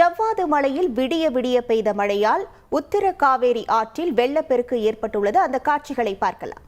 ஜவ்வாது மலையில் விடிய விடிய பெய்த மழையால் உத்தர காவேரி ஆற்றில் வெள்ளப்பெருக்கு ஏற்பட்டுள்ளது. அந்த காட்சிகளை பார்க்கலாம்.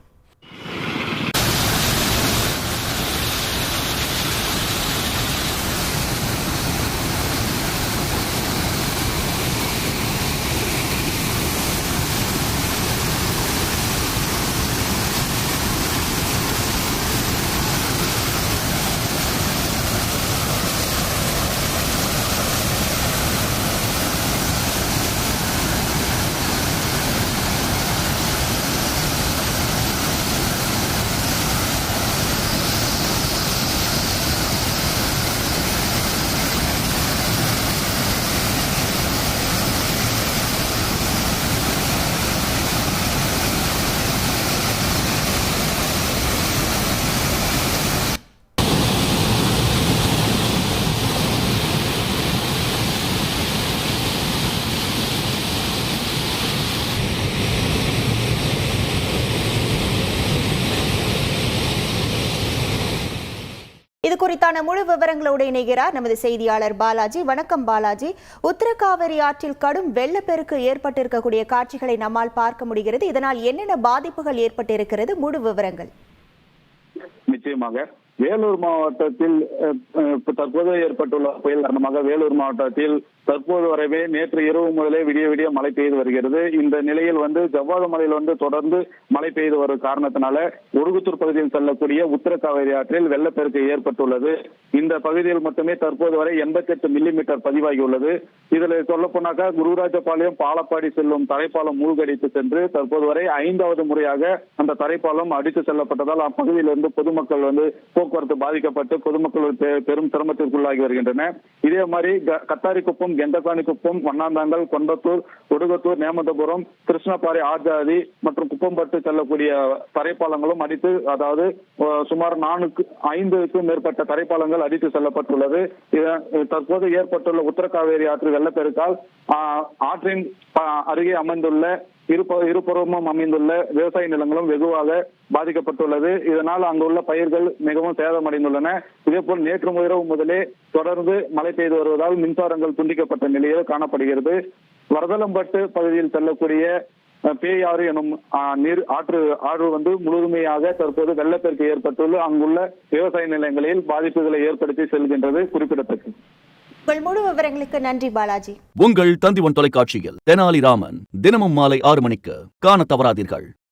இது குறித்தான முழு விவரங்களோடு இணைகிறார் நமது செய்தியாளர் பாலாஜி. வணக்கம் பாலாஜி. உத்தரகாவிரி ஆற்றில் கடும் வெள்ளப்பெருக்கு ஏற்பட்டிருக்கக்கூடிய காட்சிகளை நம்மால் பார்க்க முடிகிறது. இதனால் என்னென்ன பாதிப்புகள் ஏற்பட்டிருக்கிறது? முழு விவரங்கள். நிச்சயமாக. வேலூர் மாவட்டத்தில் தற்போது ஏற்பட்டுள்ள புயல் காரணமாக வேலூர் மாவட்டத்தில் தற்போது வரைவே நேற்று இரவு முதலே விடிய விடிய மழை பெய்து வருகிறது. இந்த நிலையில் வந்து ஜவ்வாது மலையில் வந்து தொடர்ந்து மழை பெய்து வரும் காரணத்தினால ஒடுகுத்தூர் பகுதியில் செல்லக்கூடிய உத்தர காவேரி ஆற்றில் வெள்ளப்பெருக்கு ஏற்பட்டுள்ளது. இந்த பகுதியில் மட்டுமே தற்போது வரை எண்பத்தி எட்டு மில்லிமீட்டர் பதிவாகியுள்ளது. இதில் சொல்ல போனாக்கா குருராஜபாளையம் பாலப்பாடி செல்லும் தரைப்பாலம் மூழ்கடித்து சென்று தற்போது வரை ஐந்தாவது முறையாக அந்த தரைப்பாலம் அடித்து செல்லப்பட்டதால் அப்பகுதியிலிருந்து பொதுமக்கள் வந்து போக்குவரத்து பாதிக்கப்பட்டு பொதுமக்கள் பெரும் சிரமத்திற்குள்ளாகி வருகின்றன. இதே மாதிரி கத்தாரிக்குப்பம் கெண்டசாணி குப்பம் வண்ணாந்தாங்கல் கொண்டத்தூர் ஒடுகத்தூர் நேமந்தபுரம் கிருஷ்ணப்பாறை ஆஜாதி மற்றும் குப்பம்பட்டு செல்லக்கூடிய தரைப்பாலங்களும் அடித்து அதாவது சுமார் நான்கு ஐந்துக்கும் மேற்பட்ட தரைப்பாலங்கள் அடித்து செல்லப்பட்டுள்ளது. தற்போது ஏற்பட்டுள்ள உத்தர காவேரி ஆற்று வெள்ளப்பெருக்கால் ஆற்றின் அருகே அமைந்துள்ள இருப இருபுறமும் அமைந்துள்ள விவசாய நிலங்களும் வெகுவாக பாதிக்கப்பட்டுள்ளது. இதனால் அங்குள்ள பயிர்கள் மிகவும் சேதமடைந்துள்ளன. இதேபோல் நேற்று இரவு முதலே தொடர்ந்து மழை பெய்து வருவதால் மின்சாரங்கள் துண்டிக்கப்பட்ட நிலையில் காணப்படுகிறது. வரதலம்பட்டு பகுதியில் செல்லக்கூடிய பேயாறு எனும் நீர் ஆற்று ஆறு வந்து முழுமையாக தற்போது வெள்ளப்பெருக்கு ஏற்பட்டுள்ள அங்குள்ள விவசாய நிலங்களில் பாதிப்புகளை ஏற்படுத்தி செல்கின்றது குறிப்பிடத்தக்கது. உங்கள் முழு விவரங்களுக்கு நன்றி பாலாஜி. உங்கள் தந்திவன் தொலைக்காட்சியில் தெனாலிராமன் தினமும் மாலை ஆறு மணிக்கு காணத் தவறாதீர்கள்.